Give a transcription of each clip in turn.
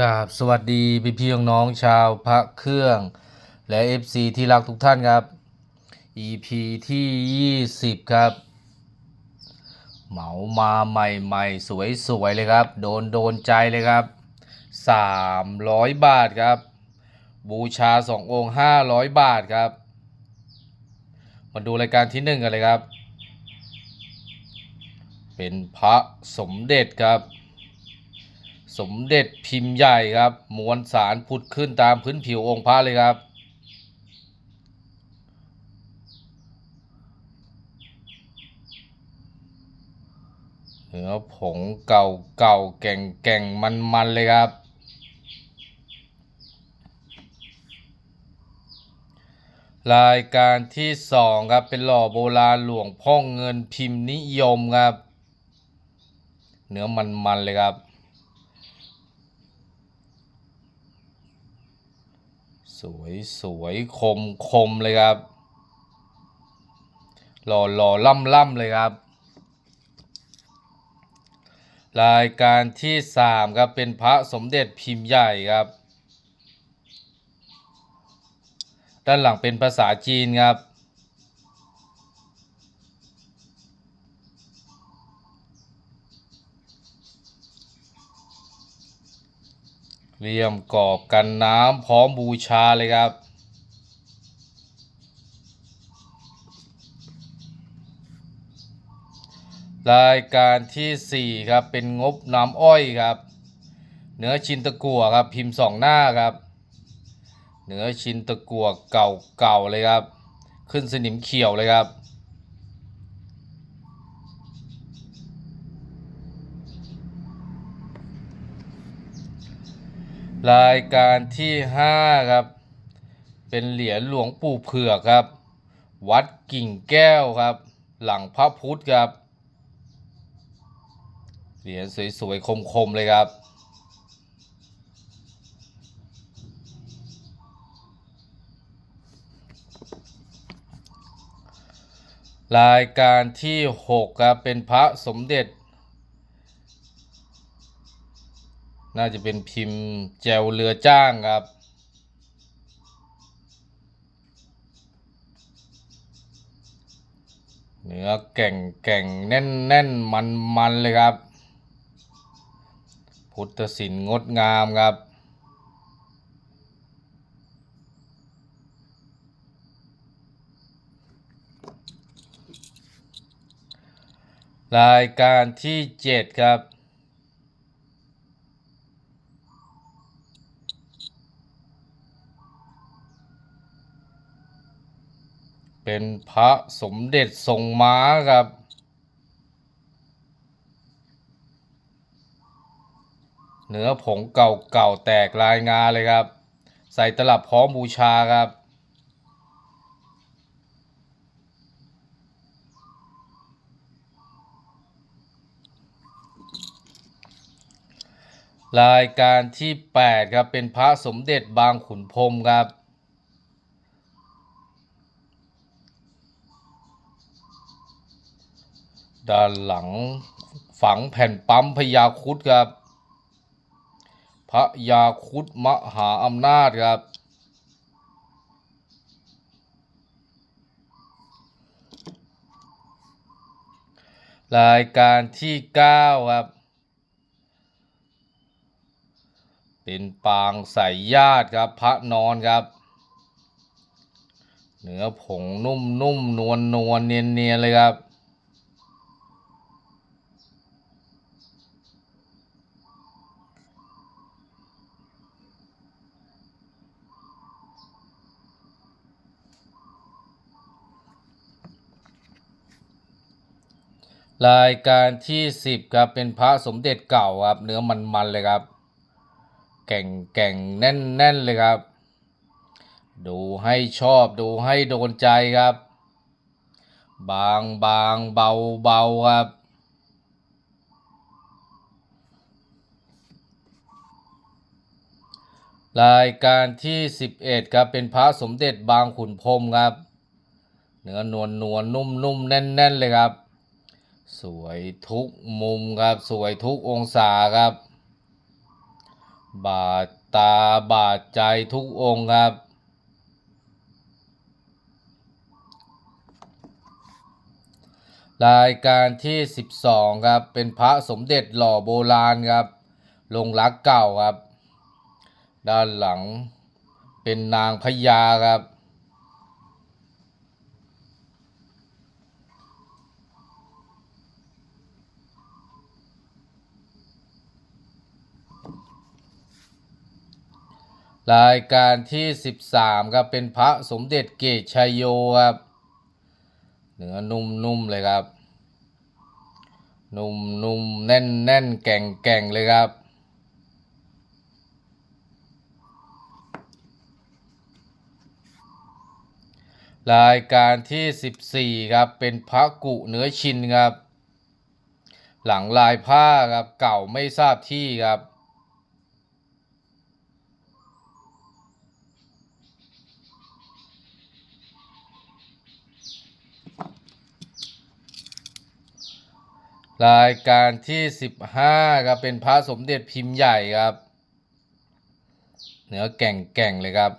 กราบสวัสดีพี่พี่น้องชาวพระเครื่อง และ FC ที่รักทุกท่านครับ EP ที่ 20 ครับ เหมามาใหม่ๆ สวยๆ เลยครับ โดนโดนใจเลยครับ 300 บาทครับ บูชา 2 องค์ 500 บาทครับ มาดูรายการที่ 1 กันเลยครับ เป็นพระสมเด็จครับ สมเด็จพิมพ์ใหญ่ครับมวลสารผุดขึ้นตามพื้นผิวองค์พระเลยครับ เนื้อผงเก่าเก่าแก่งแก่งมันมันเลยครับ รายการที่สองครับเป็นหล่อโบราณหลวงพ่อเงินพิมพ์นิยมครับ เนื้อมันมันเลยครับ สวยสวยคมคมเลยครับ หล่อหล่อล่ำล่ำเลยครับ รายการที่สามครับเป็นพระสมเด็จพิมพ์ใหญ่ครับ ด้านหลังเป็นภาษาจีนครับ เรียมกรอบกันน้ำพร้อมบูชาเลยครับ รายการที่ 4 ครับ เป็นงบน้ำอ้อยครับ เนื้อชินตะกั่วครับพิมพ์สองหน้าครับเนื้อชินตะกั่วเก่าๆเลยครับ ขึ้นสนิมเขียวเลยครับ รายการที่5ครับ เป็นเหรียญหลวงปู่เผือกครับ วัดกิ่งแก้วครับ หลังพระพุทธครับ เหรียญสวยๆคมๆเลยครับรายการที่ 6 ครับ เป็นพระสมเด็จ น่าจะเป็นพิมพ์แจวเรือจ้างครับ เนื้อแก่งแก่งแน่นแน่นมันมันเลยครับ พุทธศิลป์งดงามครับรายการที่ 7 ครับ เป็นพระสมเด็จทรงม้าครับ เนื้อผงเก่าๆแตกลายงาเลยครับ ใส่ตลับพร้อมบูชาครับรายการที่ 8 ครับ เป็นพระสมเด็จบางขุนพรมครับ ด้านหลังฝังแผ่นปั๊มพญาคุดครับพระยาคุดมหาอำนาจครับ รายการที่ 9 ครับ เป็นปางใส่ญาติครับพระนอนครับเนื้อผงนุ่มนุ่มนวลนวลเนียนเนียนเลยครับ รายการที่ 10 ครับ เป็นพระสมเด็จเก่าครับ เนื้อมันๆเลยครับ แก่งแก่งแน่นแน่นเลยครับ ดูให้ชอบดูให้โดนใจครับ บางบางเบาเบาครับ รายการที่ 11 ครับ เป็นพระสมเด็จบางขุนพรมครับ เนื้อนวลนวลนุ่มนุ่มแน่นแน่นเลยครับ สวยทุกมุมครับ สวยทุกองศาครับ บาดตาบาดใจทุกองครับ รายการที่ 12 ครับ เป็นพระสมเด็จหล่อโบราณครับ ลงรักเก่าครับ ด้านหลังเป็นนางพญาครับ รายการที่ 13ครับเป็นพระสมเด็จเกตชัยโยครับเนื้อนุ่มๆเลยครับนุ่มๆแน่นๆแก่งๆเลยครับรายการที่ 14 ครับ เป็นพระกุเนื้อชินครับ หลังลายผ้าครับ เก่าไม่ทราบที่ครับ รายการที่15ครับเป็นพระสมเด็จพิมพ์ใหญ่ครับเนื้อแก่งๆเลยครับ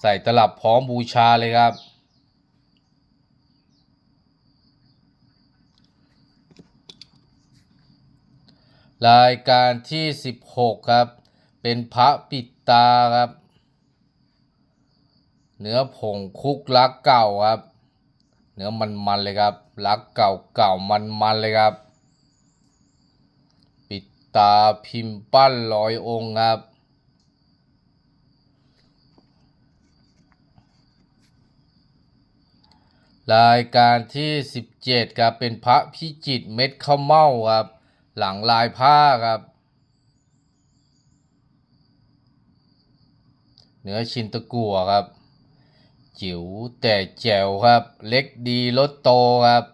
ใส่ตลับพร้อมบูชาเลยครับ รายการที่ 16 ครับ เป็นพระปิดตาครับ เนื้อผงคุกลักเก่าครับ เนื้อมันๆเลยครับลักเก่าเก่ามันๆเลยครับ ตาพิมพ์ปั้นร้อยองค์ครับ รายการที่ 17ครับเป็นพระพิจิตเม็ดข้าวเม่าครับ หลังลายผ้าครับเนื้อชินตะกัวครับ จิ๋วแต่แจ๋วครับ เล็กดีรสโตครับ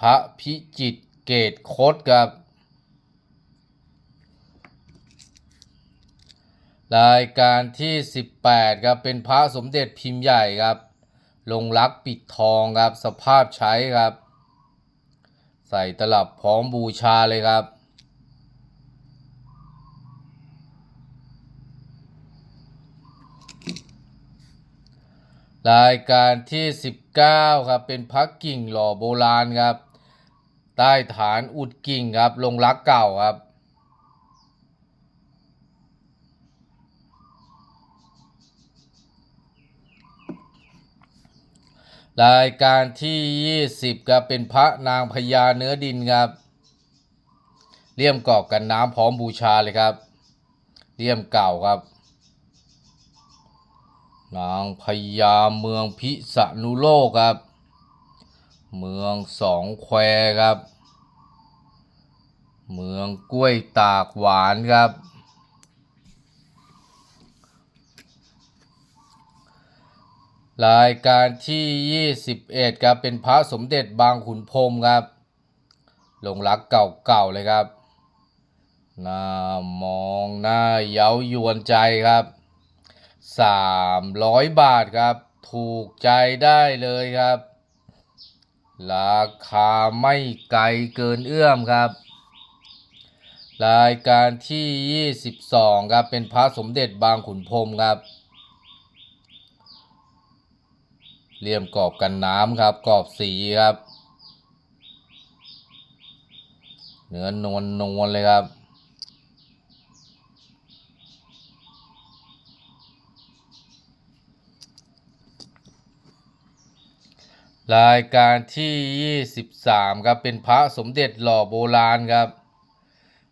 พระพิจิตเกตคดครับ รายการที่ 18ครับเป็นพระสมเด็จพิมพ์ใหญ่ครับ ลงรักปิดทองครับสภาพใช้ครับ ใส่ตลับพร้อมบูชาเลยครับ รายการที่ 19ครับเป็นพักกิ่งหล่อโบราณครับ ใต้ฐานอุดกิ่งครับลงรักเก่าครับ รายการที่ 20ครับเป็นพระนางพญาเนื้อดินครับเลี่ยมกรอบกันน้ำพร้อมบูชาเลยครับเลี่ยมเก่าครับ นางพญาเมืองพิษณุโลกครับ เมืองสองแควครับ เมืองกล้วยตากหวานครับ รายการที่ 21ครับเป็นพระสมเด็จบางขุนพรมครับหลงรักเก่าๆเลยครับหน้ามองหน้าเย้ายวนใจครับ 300 บาทครับ ถูกใจได้เลยครับ ราคาไม่ไกลเกินเอื้อมครับ รายการที่ 22 ครับเป็นพระสมเด็จบางขุนพรมครับ เลี่ยมกรอบกันน้ำครับ กรอบสีครับ เนื้อนวลนวลเลยครับ รายการที่ 23 ครับ เป็นพระสมเด็จหล่อโบราณครับ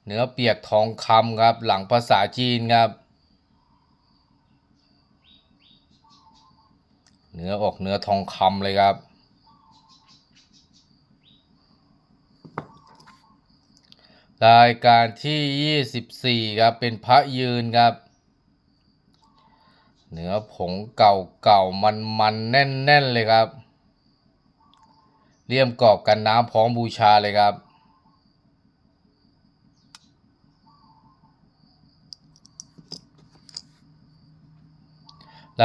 เนื้อเปียกทองคำครับ หลังภาษาจีนครับ เนื้อออกเนื้อทองคำเลยครับ รายการที่ 24 ครับ เป็นพระยืนครับ เนื้อผงเก่าเก่ามันมันๆแน่นแน่น ๆ เลยครับ เลี่ยมกรอบกันน้ำพร้อมบูชาเลยครับ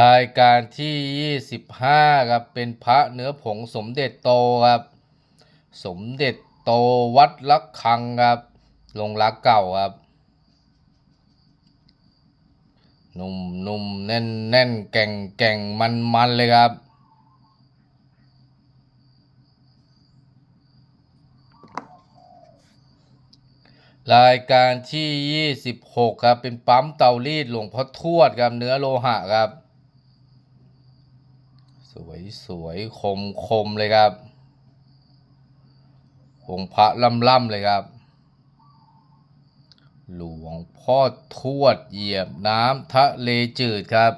รายการที่ 25ครับเป็นพระเนื้อผงสมเด็จโตครับ สมเด็จโตวัดลักคังครับ ลงรักเก่าครับหนุ่มหนุ่มแน่นแน่นแก่งแก่งมันมันเลยครับ รายการที่ 26 ครับ เป็นปั๊มเตารีดหลวงพ่อทวดครับ เนื้อโลหะครับ สวยสวยคมคมเลยครับองค์พระล่ำล่ำเลยครับ หลวงพ่อทวดเหยียบน้ำทะเลจืดครับ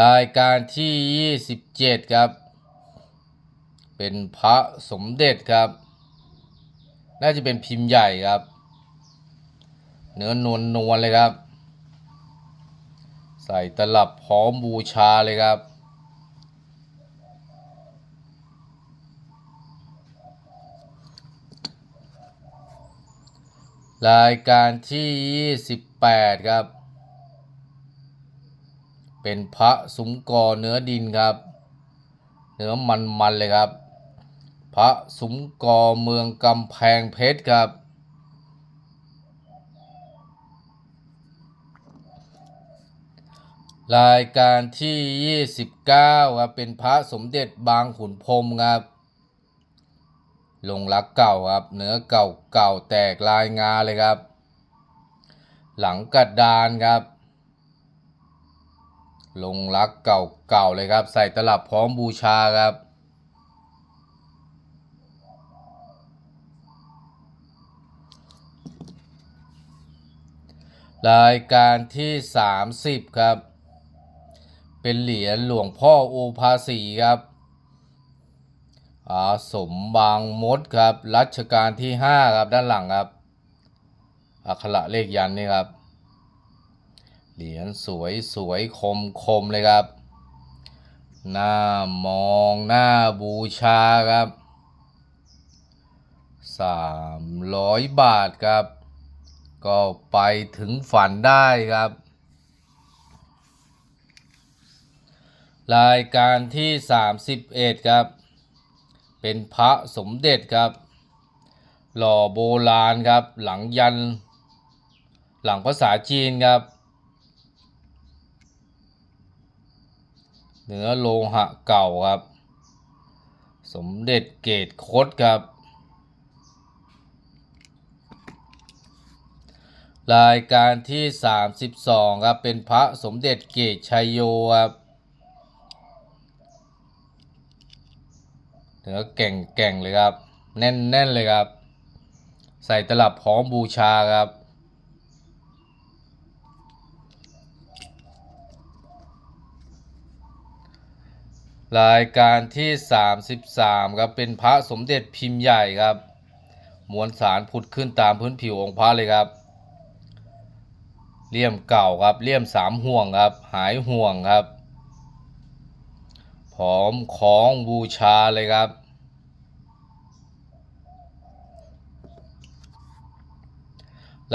รายการที่ 27 ครับ เป็นพระสมเด็จครับ น่าจะเป็นพิมพ์ใหญ่ครับ เนื้อนวลนวลเลยครับ ใส่ตลับพร้อมบูชาเลยครับ รายการที่ 28 ครับ เป็นพระสุมกอเนื้อดินครับ เนื้อมันมันๆเลยครับ พระสุมกอเมืองกำแพงเพชรครับ รายการที่ 29ครับเป็นพระสมเด็จบางขุนพรมครับลงรักเก่าครับเนื้อเก่าเก่าแตกลายงาเลยครับ หลังกระดานครับ ลงรักเก่าเก่าเลยครับ ใส่ตลับพร้อมบูชาครับ รายการที่ 30 ครับ เป็นเหรียญหลวงพ่อโอภาสีครับอาสมบางมดครับรัชกาลที่5ครับด้านหลังครับอักขระเลขยันนี่ครับ เหรียญสวยสวยคมคมเลยครับ หน้ามองหน้าบูชาครับ300บาทครับ ก็ไปถึงฝันได้ครับ รายการที่ 31 ครับ เป็นพระสมเด็จครับ หล่อโบราณครับ หลังยัน หลังภาษาจีนครับ เนื้อโลหะเก่าครับ สมเด็จเกตคดครับ รายการที่ 32 ครับ เป็นพระสมเด็จเกตชัยโยครับ นื้อแก่งแก่งเลยครับ แน่นแน่นเลยครับ ใส่ตลับพร้อมบูชาครับ รายการที่ 33 ครับ เป็นพระสมเด็จพิมพ์ใหญ่ครับ มวลสารผุดขึ้นตามพื้นผิวองค์พระเลยครับเลี่ยมเก่าครับเลี่ยมสามห่วงครับ หายห่วงครับพร้อมของบูชาเลยครับ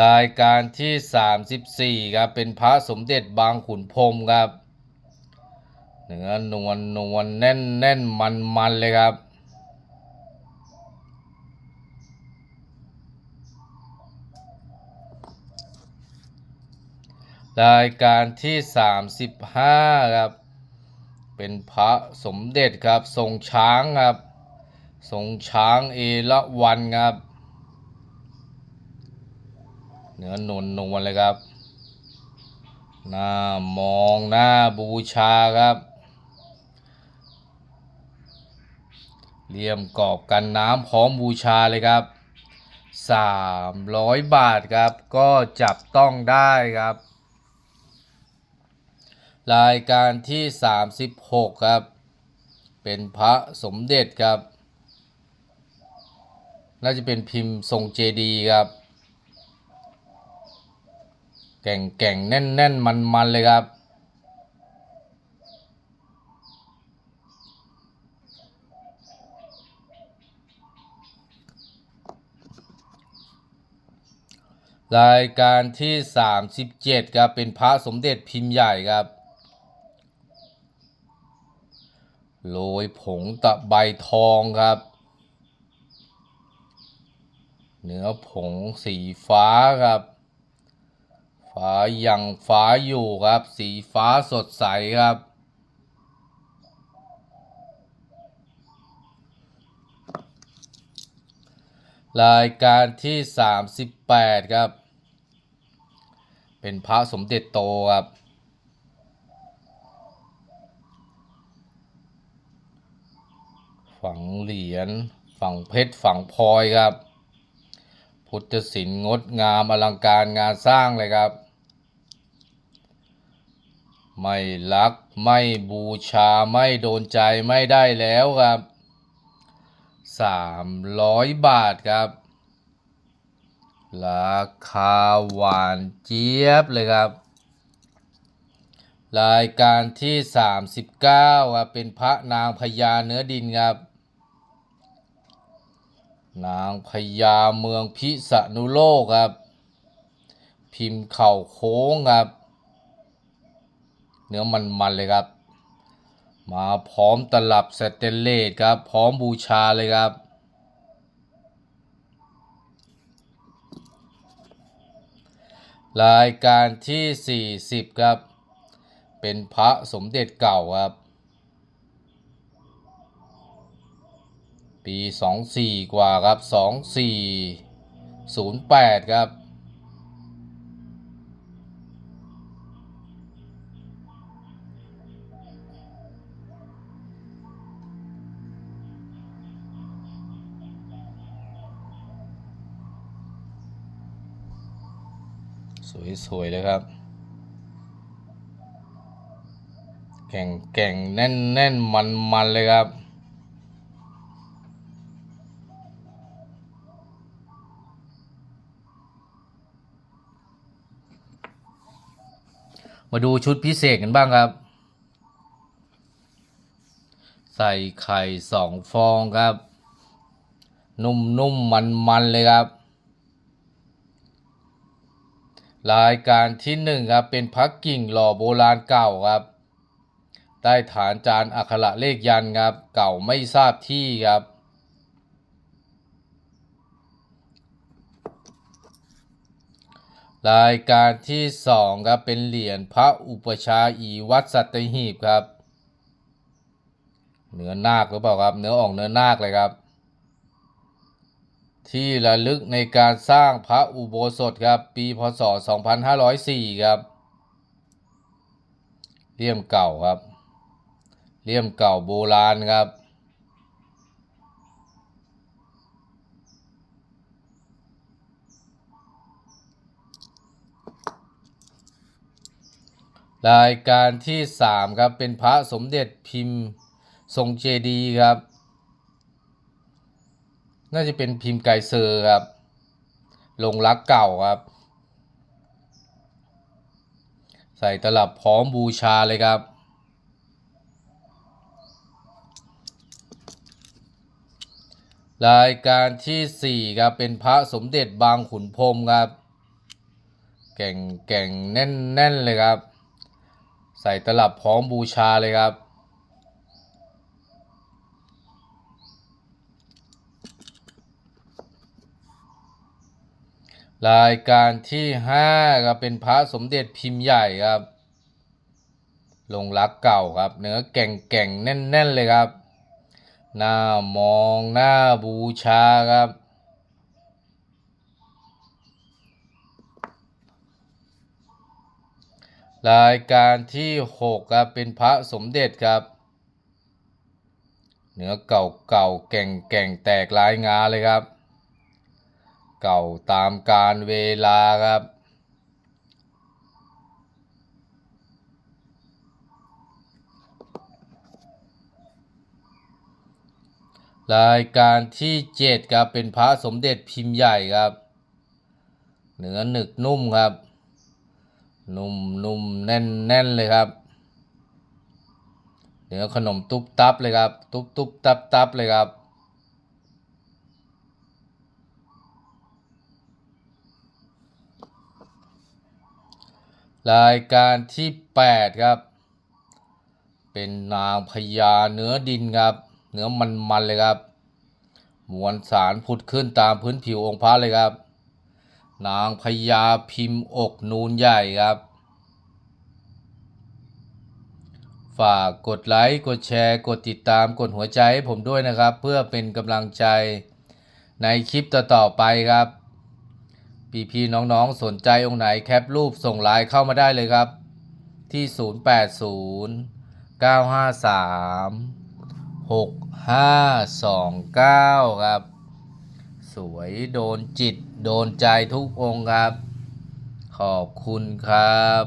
รายการที่ 34ครับเป็นพระสมเด็จบางขุนพรมครับเนื้อนวลนวลแน่นแน่นมันมันเลยครับ รายการที่ 35 ครับ เป็นพระสมเด็จครับทรงช้างครับทรงช้างเอราวันครับ เนื้อนวลนวลเลยครับหน้ามองหน้าบูชาครับเลี่ยมกรอบกันน้ำพร้อมบูชาเลยครับ 300 บาทครับ ก็จับต้องได้ครับ รายการที่ 36 ครับ เป็นพระสมเด็จครับ น่าจะเป็นพิมพ์ทรงเจดีครับ แก่งแก่งแน่นแน่นมันมันเลยครับ รายการที่ 37ครับเป็นพระสมเด็จพิมพ์ใหญ่ครับโรยผงตะไบทองครับเนื้อผงสีฟ้าครับ ฟ้ายังฟ้าอยู่ครับ สีฟ้าสดใสครับ รายการที่ 38 ครับ เป็นพระสมเด็จโตครับฝังเหรียญฝังเพชรฝังพลอยครับ พุทธศิลป์งดงามอลังการงานสร้างเลยครับ ไม่รักไม่บูชาไม่โดนใจไม่ได้แล้วครับสามร้อยบาทครับ ราคาหวานเจี๊ยบเลยครับ รายการที่39ครับเป็นพระนางพญาเนื้อดินครับ นางพญาเมืองพิษณุโลกครับ พิมพ์เข่าโค้งครับ นื้อมันๆเลยครับ มาพร้อมตลับสเตนเลสครับ พร้อมบูชาเลยครับ รายการที่ 40 ครับ เป็นพระสมเด็จเก่าครับ ปี 24 กว่าครับ 2408 ครับ สวยๆเลยครับ แก่งแก่งแน่นแน่นมันมันเลยครับ มาดูชุดพิเศษกันบ้างครับ ใส่ไข่สองฟองครับ นุ่มๆมันๆเลยครับ รายการที่หนึ่งครับเป็นพักกิ่งหล่อโบราณเก่าครับ ใต้ฐานจานอักขระเลขยันครับ เก่าไม่ทราบที่ครับ รายการที่สองครับเป็นเหรียญพระอุปชาอีวัดสัตหีบครับ เนื้อนาคหรือเปล่าครับ เนื้อออกเนื้อนาคเลยครับ ที่ระลึกในการสร้างพระอุโบสถครับ ปีพศ 2504 ครับเลี่ยมเก่าครับเลี่ยมเก่าโบราณครับ รายการที่ 3 ครับ เป็นพระสมเด็จพิมพ์ทรงเจดีครับ น่าจะเป็นพิมพ์ไกเซอร์ครับลงรักเก่าครับ ใส่ตลับพร้อมบูชาเลยครับ รายการที่ 4 ครับ เป็นพระสมเด็จบางขุนพรมครับ แก่งแก่งแน่นแน่นเลยครับ ใส่ตลับพร้อมบูชาเลยครับ รายการที่ห้าครับเป็นพระสมเด็จพิมพ์ใหญ่ครับ ลงรักเก่าครับ เนื้อแก่งแก่งแน่นแน่นเลยครับ หน้ามองหน้าบูชาครับ รายการที่หกครับเป็นพระสมเด็จครับ เนื้อเก่าเก่าแก่งแก่งแตกลายงาเลยครับ เก่าตามการเวลาครับ รายการที่เจ็ดครับเป็นพระสมเด็จพิมพ์ใหญ่ครับ เนื้อหนึกนุ่มครับ นุ่มนุ่มแน่นแน่นเลยครับเนื้อขนมตุ๊บตับเลยครับ ตุ๊บตุ๊บตับตับเลยครับ รายการที่ 8 ครับ เป็นนางพญาเนื้อดินครับ เนื้อมันๆเลยครับ มวลสารผุดขึ้นตามพื้นผิวองค์พระเลยครับ นางพญาพิมพ์อกนูนใหญ่ครับ ฝากกดไลค์กดแชร์กดติดตามกดหัวใจให้ผมด้วยนะครับ เพื่อเป็นกำลังใจในคลิปต่อๆไปครับ พี่ๆน้องๆ สนใจองค์ไหนแคปรูปส่งไลน์เข้ามาได้เลยครับ ที่ 080 953 6529 ครับ สวยโดนจิตโดนใจทุกองค์ครับ ขอบคุณครับ